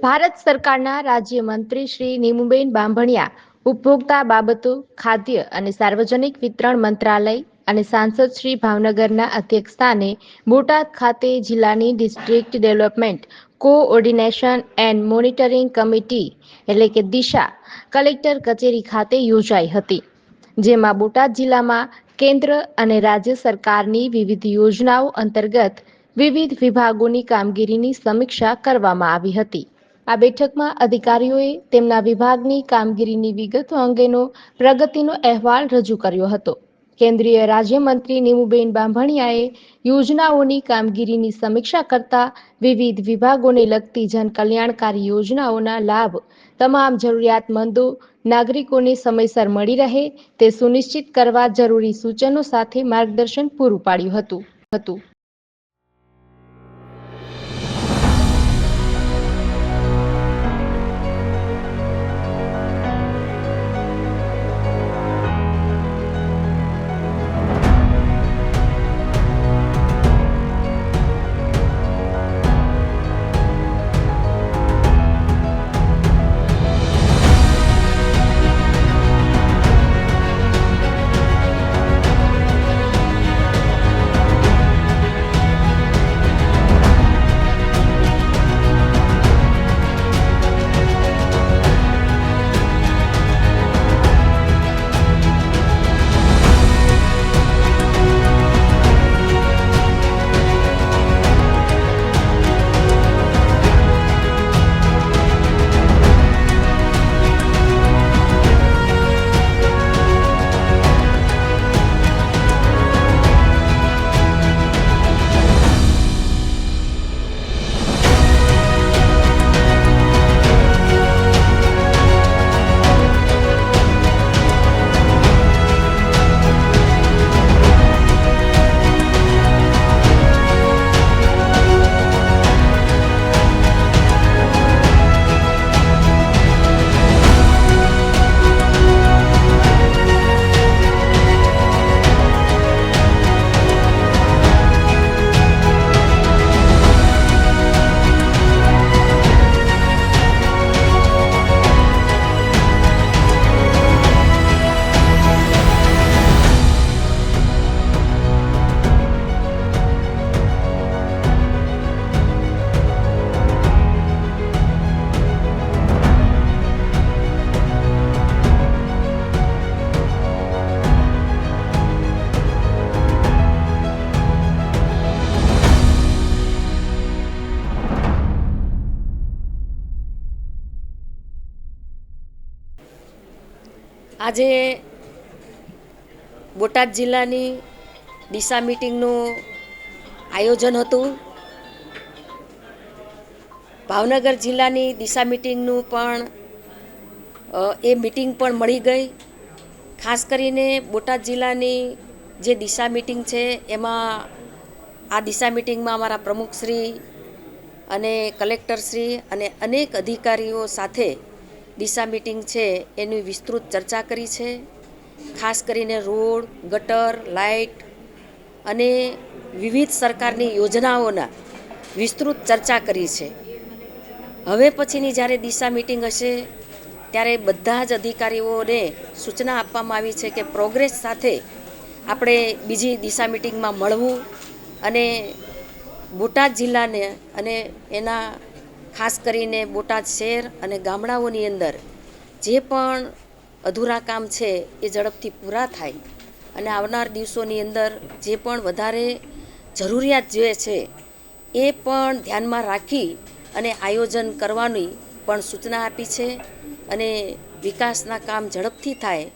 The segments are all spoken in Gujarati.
ભારત સરકારના રાજ્યમંત્રી શ્રી નીમુબેન બાંભણિયા ઉપભોક્તા બાબતો, ખાદ્ય અને સાર્વજનિક વિતરણ મંત્રાલય અને સાંસદ શ્રી ભાવનગરના અધ્યક્ષસ્થાને બોટાદ ખાતે જિલ્લાની district development coordination and monitoring committee એટલે કે દિશા કલેક્ટર કચેરી ખાતે યોજાઈ હતી, જેમાં બોટાદ જિલ્લામાં કેન્દ્ર અને રાજ્ય સરકારની વિવિધ યોજનાઓ અંતર્ગત વિવિધ વિભાગોની કામગીરીની સમીક્ષા કરવામાં આવી હતી. આ બેઠકમાં અધિકારીઓએ તેમના વિભાગની કામગીરીની વિગતો અંગેનો પ્રગતિનો અહેવાલ રજૂ કર્યો હતો. કેન્દ્રીય રાજ્યમંત્રી નીમુબેન બાંભણિયાએ યોજનાઓની કામગીરીની સમીક્ષા કરતા વિવિધ વિભાગોને લગતી જનકલ્યાણકારી યોજનાઓના લાભ, તમામ જરૂરિયાતમંદો, નાગરિકોને સમયસર મળી રહે તે સુનિશ્ચિત કરવા જરૂરી સૂચનો સાથે માર્ગદર્શન પૂરું પાડ્યું હતું. હતું આજે બોટાદ જિલ્લાની દિશા મિટિંગનું આયોજન હતું. ભાવનગર જિલ્લાની દિશા મિટિંગનું પણ એ મિટિંગ પણ મળી ગઈ. ખાસ કરીને બોટાદ જિલ્લાની જે દિશા મિટિંગ છે, એમાં આ દિશા મિટિંગમાં અમારા પ્રમુખશ્રી અને કલેક્ટરશ્રી અને અનેક અધિકારીઓ સાથે દિશા મિટિંગ છે એની વિસ્તૃત ચર્ચા કરી છે. ખાસ કરીને રોડ, ગટર, લાઇટ અને વિવિધ સરકારની યોજનાઓના વિસ્તૃત ચર્ચા કરી છે. હવે પછીની જ્યારે દિશા મિટિંગ હશે, ત્યારે બધા જ અધિકારીઓને સૂચના આપવામાં આવી છે કે પ્રોગ્રેસ સાથે આપણે બીજી દિશા મિટિંગમાં મળવું અને બોટાદ જિલ્લાને અને એના ખાસ કરીને બોટાદ શહેર અને ગામડાઓની અંદર જે પણ અધૂરા કામ છે એ ઝડપથી પૂરા થાય અને આવનાર દિવસોની અંદર જે પણ વધારે જરૂરિયાત જે છે એ પણ ધ્યાનમાં રાખી અને આયોજન કરવાની પણ સૂચના આપી છે અને વિકાસના કામ ઝડપથી થાય.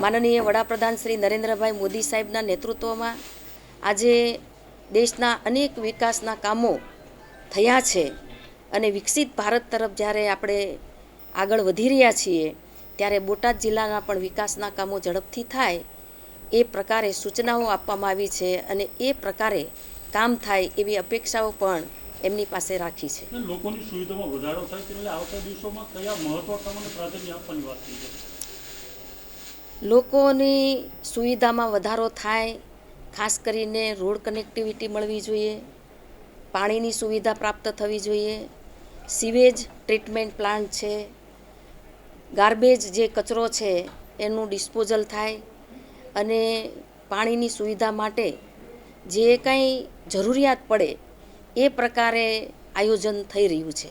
માનનીય વડાપ્રધાન શ્રી નરેન્દ્રભાઈ મોદી સાહેબના નેતૃત્વમાં આજે દેશના અનેક વિકાસના કામો થયા છે. અને વિકસિત ભારત તરફ જ્યારે આપણે આગળ વધી રહ્યા છીએ ત્યારે બોટાદ જિલ્લાના પણ વિકાસના કામો ઝડપથી થાય એ પ્રકારે સૂચનાઓ આપવામાં આવી છે અને એ પ્રકારે કામ થાય એવી અપેક્ષાઓ પણ એમની પાસે રાખી છે. લોકોની સુવિધામાં વધારો થાય તે આવતા દિવસોમાં કયા મહત્વાકાંક્ષાને પ્રાધાન્ય આપવાની વાત થઈ છે? લોકોની સુવિધામાં વધારો થાય ખાસ કરીને રોડ કનેક્ટિવિટી મળવી જોઈએ પાણીની સુવિધા પ્રાપ્ત થવી જોઈએ સીવેજ ટ્રીટમેન્ટ પ્લાન્ટ છે. ગાર્બેજ જે કચરો છે એનું ડિસ્પોઝલ થાય અને પાણીની સુવિધા માટે જે કાંઈ જરૂરિયાત પડે એ પ્રકારે આયોજન થઈ રહ્યું છે.